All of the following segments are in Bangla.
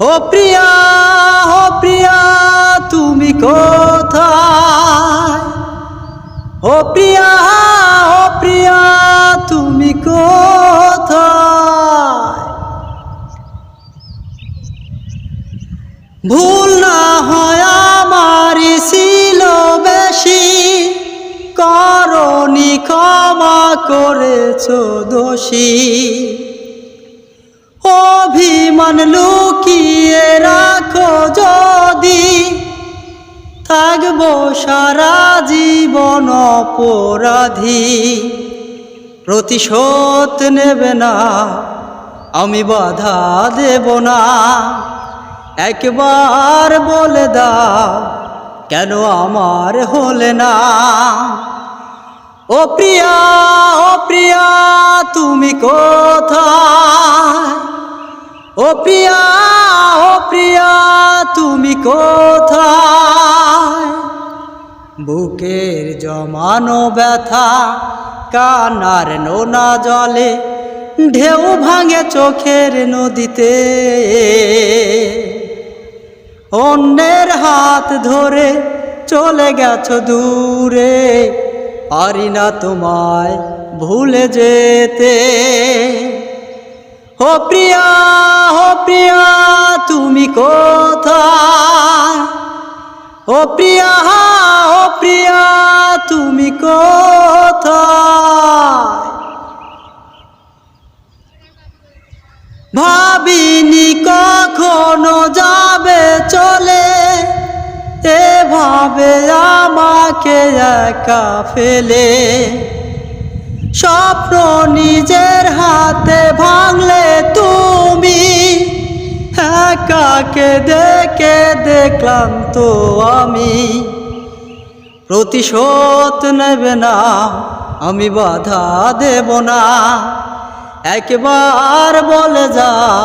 ও প্রিয়া ও প্রিয়া, তুমি কোথায়? ও প্রিয়া ও প্রিয়া, তুমি কোথায়? ভুল না হয় আমারই ছিল বেশি করণি ক্ষমা করেছ দোষী। অভিমান লুকিয়ে রাখো যদি। থাকব সারা জীবন অপরাধী। প্রতিশোধ নেবে না, আমি বাধা দেব না। একবার বলে দাও, কেন আমার হলে না? ও প্রিয়া ও প্রিয়া, তুমি কোথায়? ও প্রিয়া ও প্রিয়া, তুমি কোথায়? বুকের জমানো ব্যথা, কানার নোনা জলে, ঢেউ ভাঙে চোখের নদীতে। অন্যের হাত ধরে চলে গেছ দূরে, পারি না তোমায় ভুলে যেতে। ও প্রিয়া ও প্রিয়া, তুমি কোথায়? ও প্রিয়া ও প্রিয়া, তুমি কোথায়? ভাবিনি কখনো যাবে চলে, এভাবে আমাকে একা ফেলে। স্বপ্ন নিজের হাতে ভাঙলে তুমি একাকে দেখে দেখলাম তো আমি। প্রতিশোধ নেবে না, আমি বাধা দেব না। একবার বলে যাও,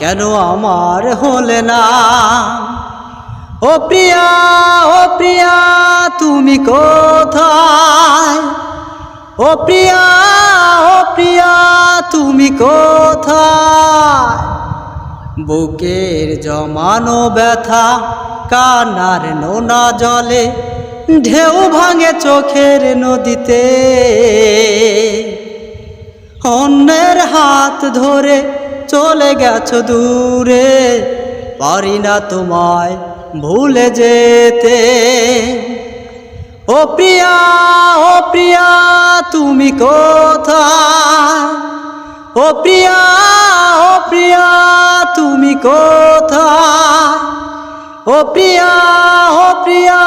কেন আমার হলে না? ও প্রিয়া ও প্রিয়া, তুমি কোথায়? ও প্রিয়া ও প্রিয়া, তুমি কোথায়? বুকের জমানো ব্যথা কানার নোনা জলে, ঢেউ ভাঙে চোখের নদীতে। অন্যের হাত ধরে চলে গেছ দূরে, পারি না তোমায় ভুলে যেতে। ও প্রিয়া ও প্রিয়া, তুমি কোথায়? ও প্রিয়া ও প্রিয়া, তুমি কোথায়? ও প্রিয়া ও প্রিয়া,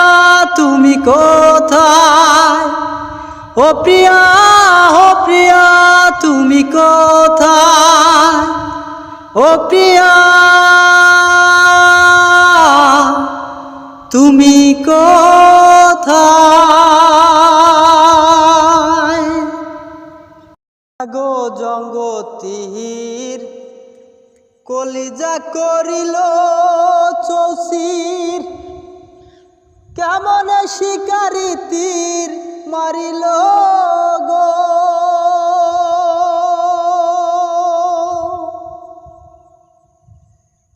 তুমি কোথায়? ও প্রিয়া ও প্রিয়া, তুমি কোথায়? ও প্রিয়া, তুমি কোথায় গো জঙ্গতির কলিজা করিল চৌসির। কেমন শিকারি তীর মারিল গো?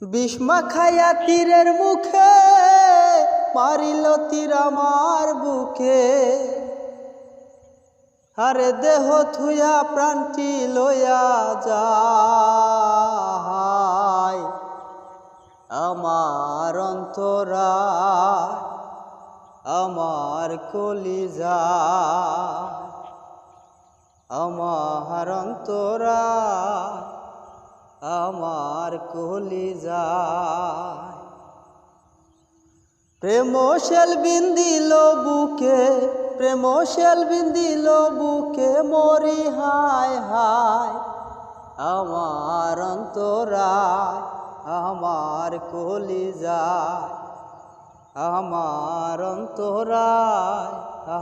বিষ্মা খায়া তীরের মুখে পারিল তীর আমার বুকে। আর দেহ থুয়া প্রাণটি লয়া যায়। আমার অন্তরা, আমার কলিজা। আমার অন্তরা, আমার কলিজা। প্রেম শেল বিন্দিল বুকে, প্রেম শেল বিন্দিল বুকে, মরি হায় হায়। আমার অন্তরায়, আমার কলিজায়, আমার অন্তরায়,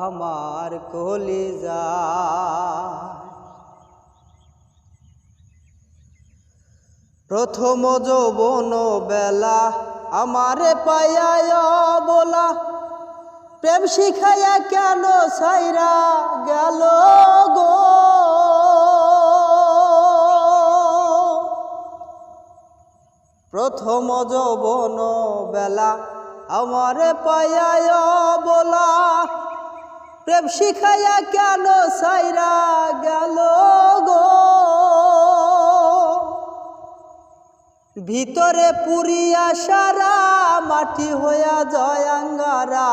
আমার কলিজায়। প্রথম যৌবন বেলা আমারে পাইয়া বলা, প্রেম শিখাইয়া কেন সাইরা গেল গো? প্রথম যৌবন বেলা আমারে পাইয়া বলা, প্রেম শিখাইয়া কেন সাইরা গেল গো? ভিতরে পুরিয়া সারা, মাটি হইয়া জয়াঙ্গারা।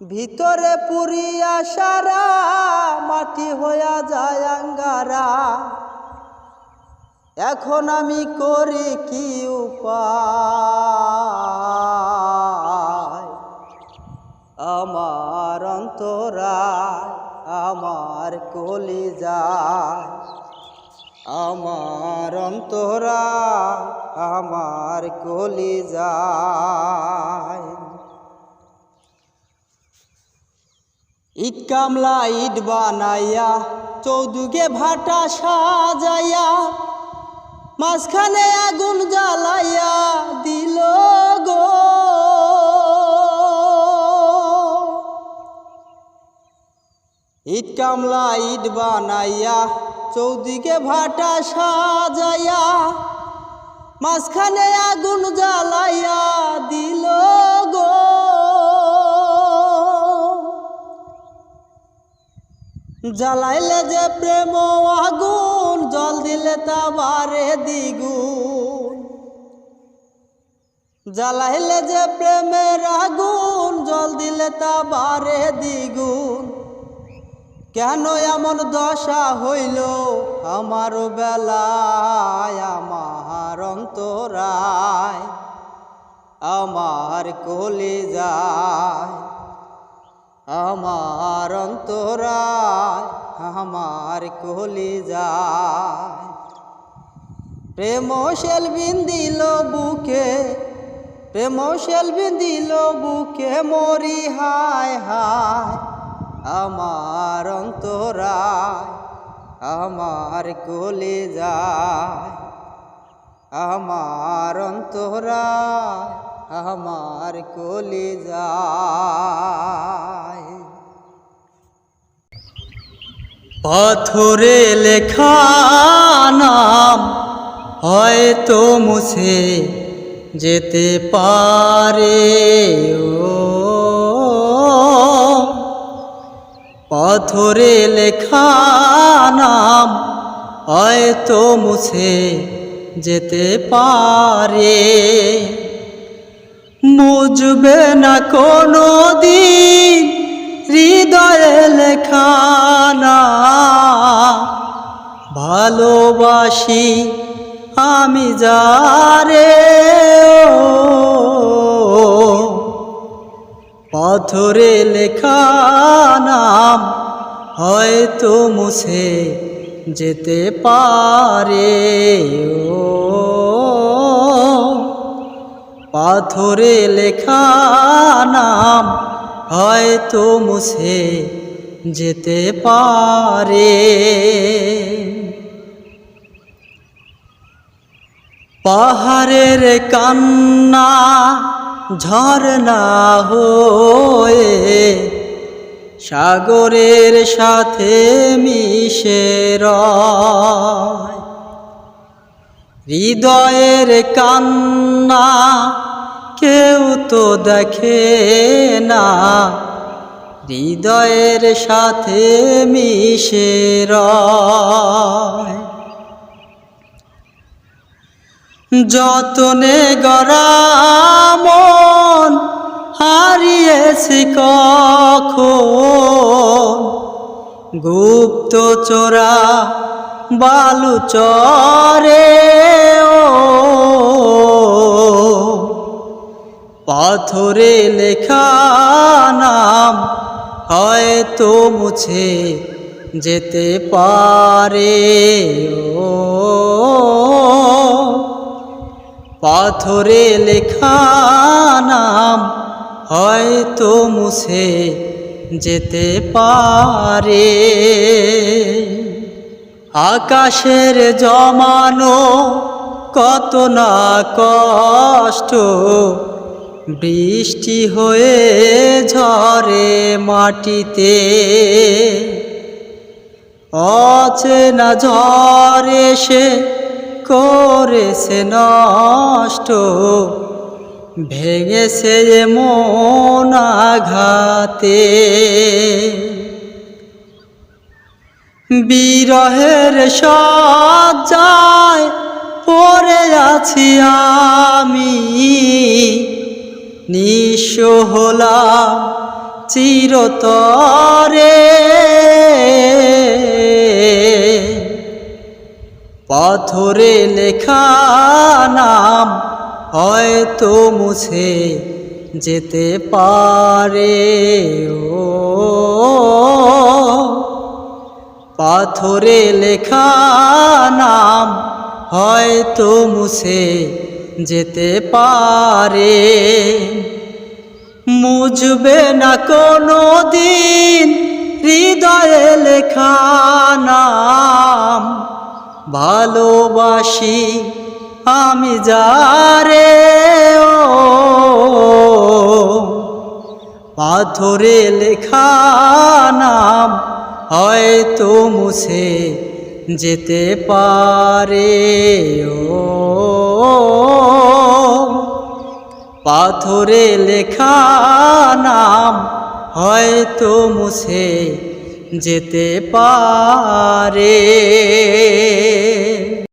ভিতরে পুরিয়া সারা, মাটি হইয়া জয়াঙ্গারা। এখন আমি করি কি উপায়? আমার অন্তরা আমার কলিজায় আমার অন্তরা, আমার কলিজায় ইট কামলা ইট বানাইয়া, চৌদুগে ভাটা সাজাইয়া, মাঝখানে আগুন জ্বালাইয়া দিল গো। ইট কামলা ইট বানাইয়া চৌদিকে ভাটা সাজাইয়া, মাঝখানে আগুন জ্বালাইয়া দিল গো। জ্বালাইলে যে প্রেম আগুন, জল দিলে তা বারে দ্বিগুণ। জ্বালাইলে যে প্রেমের আগুন, জল দিলে তা বারে দ্বিগুণ। কেন এমন দশা হইল? আমার বেলায়, আমার অন্তরায়, আমার কলে যায় আমার অন্তরায়, আমার কলে যায় প্রেম শেল বিন্দিল বুকে, প্রেম শেল বিন্দিল বুকে, মরি হায় হায় আমার অন্তরায়, আমার কলে যায় আমার অন্তরায়, আমার কলে যায় পাথরে লেখা নাম হয়তো মুছে যেতে পারে ও পাথরে লেখা নাম হয়তো মুছে যেতে পারে। মুজবে না কোনো দিন হৃদয়ে লেখা না। ভালোবাসি আমি যারে ও। পাথরে লেখা নাম হয়তো মুছে যেতে পারে। ও পাথরে লেখা নাম হয়তো মুছে যেতে পারে। পাহাড়ের কান্না ঝরনা হয়ে সাগরের সাথে মিশে রয়। হৃদয়ের কান্না কেউ তো দেখে না, হৃদয়ের সাথে মিশে যতনে গরামন হারিয়েছি কখন। গুপ্ত চোরা বালু চরে ও। পাথরে লেখা নাম হয়তো মুছে যেতে পারে ও। পাথরে লেখা নাম হয়তো মুছে যেতে পারে। আকাশের জমানো কত না কষ্ট, বৃষ্টি হয়ে ঝরে মাটিতে। অচেনা ঝড় এসে করেছে নষ্ট ভেঙেছে মন আঘাতে। বিরহের সজ্জায় পড়ে আছি আমি নিঃস্ব হলাম চিরতরে। পাথরে লেখা নাম হয়তো মুছে যেতে পারে। ও পাথরে লেখা নাম হয়তো মুছে যেতে পারে। মুজবে না কোনো দিন হৃদয়ে লেখা নাম ভালোবাসি আমি যারে, ও। পাথরে লেখা নাম হয়তো মুছে যেতে পারে, ও। পাথরে লেখা নাম হয়তো মুছে যেতে পারে।